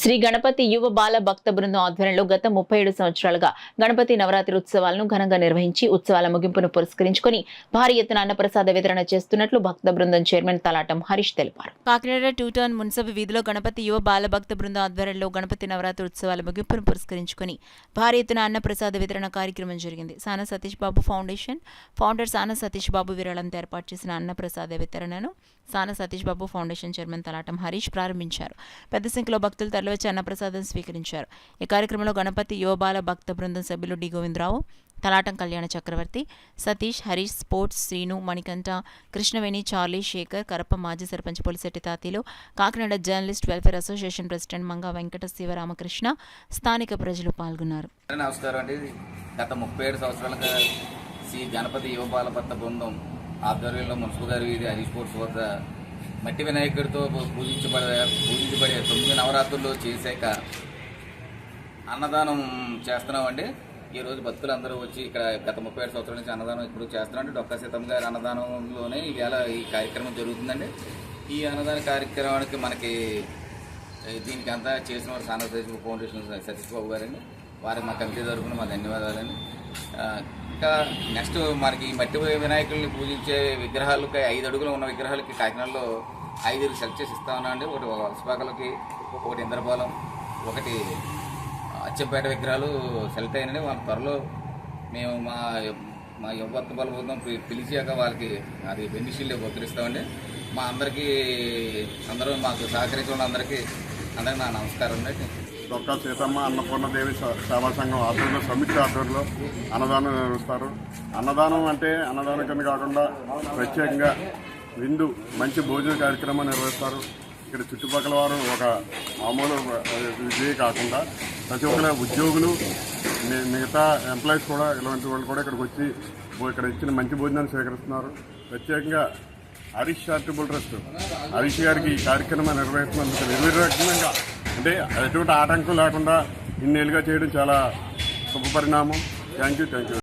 శ్రీ గణపతి యువ బాల భక్త బృందం ఆధ్వర్యంలో గత ముప్పై ఏడు సంవత్సరాలుగా గణపతి నవరాత్రి ఉత్సవాలను ఘనంగా నిర్వహించి ఉత్సవాల ముగింపును పురస్కరించుకొని భారీ ఎత్తున అన్నప్రసాద వితరణ చేస్తున్నట్లు భక్త బృందం చైర్మన్ తలాటం హరీష్ తెలిపారు. కాకినాడ టూ టౌన్ మున్సబ్ వీధిలో గణపతి యువ బాల భక్త బృందం ఆధ్వర్యంలో గణపతి నవరాత్రి ఉత్సవాల ముగింపును పురస్కరించుకొని భారీ ఎత్తున అన్నప్రసాద వితరణ కార్యక్రమం జరిగింది. సాన సతీష్ బాబు ఫౌండేషన్ ఫౌండర్ సాన సతీష్ బాబు విరాళంతో ఏర్పాటు చేసిన అన్నప్రసాద వితరణను సాన సతీష్ బాబు ఫౌండేషన్ చైర్మన్ తలాటం హరీష్ ప్రారంభించారు. పెద్ద సంఖ్యలో భక్తులు తరలివచ్చి అన్నప్రసాదం స్వీకరించారు. ఈ కార్యక్రమంలో గణపతి యోబాల భక్త బృందం సభ్యులు D. Govinda Rao Talatam Kalyana Chakravarthy Satish Harish sports Srinu Manikanta Krishnaveni Charlie Sekhar Karappa మాజీ sarpanch Polisetty Thatilu Kakinada journalist welfare association president Manga Venkata Sivaramakrishna స్థానిక ప్రజలు పాల్గొన్నారు. నమస్కారం అండి. గత ముప్పై ఏడు సంవత్సరాలుగా శ్రీ గణపతి యువబాల భర్త బృందం ఆధ్వర్యంలో మున్సిపల్ గారి వీధి స్పోర్ట్స్ వద్ద మట్టి వినాయకుడితో పూజించబడే పూజించబడే తొమ్మిది నవరాత్రులు చేశాక అన్నదానం చేస్తున్నామండి. ఈరోజు భక్తులు భక్తులందరూ వచ్చి ఇక్కడ గత ముప్పై ఏడు సంవత్సరాల నుంచి అన్నదానం ఇప్పుడు చేస్తున్నాం డొక్కా సీతమ్మ గారి అన్నదానంలోనే ఈవేళ ఈ కార్యక్రమం జరుగుతుందండి. ఈ అన్నదాన కార్యక్రమానికి మనకి దీనికి అంతా చేసిన వారు సానా ఫౌండేషన్ సతీష్ బాబు గారండి. వారికి మా కమిటీ తరఫున మా ధన్యవాదాలండి. ఇంకా నెక్స్ట్ మనకి మట్టి వినాయకుల్ని పూజించే విగ్రహాలకి ఐదు అడుగులు ఉన్న విగ్రహాలకి కాకినాడలో ఐదు సెలెక్ట్ చేసి ఇస్తా ఉన్నాండి ఒకటి వలసపాకలకి ఒకటి ఇంద్రపాలెం ఒకటి అచ్చంపేట విగ్రహాలు సెలెక్ట్ అయినాయి వాళ్ళ త్వరలో మేము మా మా యువత బలబోధం పిలిచాక వాళ్ళకి అది బెనిషియల్ ఉపకరిస్తామండి మా అందరికీ అందరూ మాకు సహకరించిన అందరికీ అందరికీ నా నమస్కారం అండి. సీతమ్మ అన్నపూర్ణదేవి సేవా సంఘం ఆధ్వర్యంలో సమితి ఆధ్వర్యంలో అన్నదానం నిర్వహిస్తారు. అన్నదానం అంటే అన్నదానం కింద కాకుండా ప్రత్యేకంగా విందు మంచి భోజన కార్యక్రమం నిర్వహిస్తారు. ఇక్కడ చుట్టుపక్కల వారు ఒక మామూలు ఇదే కాకుండా ప్రతి ఒక్కరి ఉద్యోగులు మి- మిగతా ఎంప్లాయీస్ కూడా ఇలాంటి వాళ్ళు కూడా ఇక్కడికి వచ్చి ఇక్కడ ఇచ్చిన మంచి భోజనాన్ని స్వీకరిస్తున్నారు. ప్రత్యేకంగా హరీష్ చారిటబుల్ ట్రస్ట్. హరీష్ గారికి ఈ కార్యక్రమం నిర్వహిస్తున్నందుకు నిర్విఘ్నంగా అంటే ఎటువంటి ఆటంకం లేకుండా ఇన్నేళ్ళుగా చేయడం చాలా శుభపరిణామం థ్యాంక్ యూ థ్యాంక్ యూ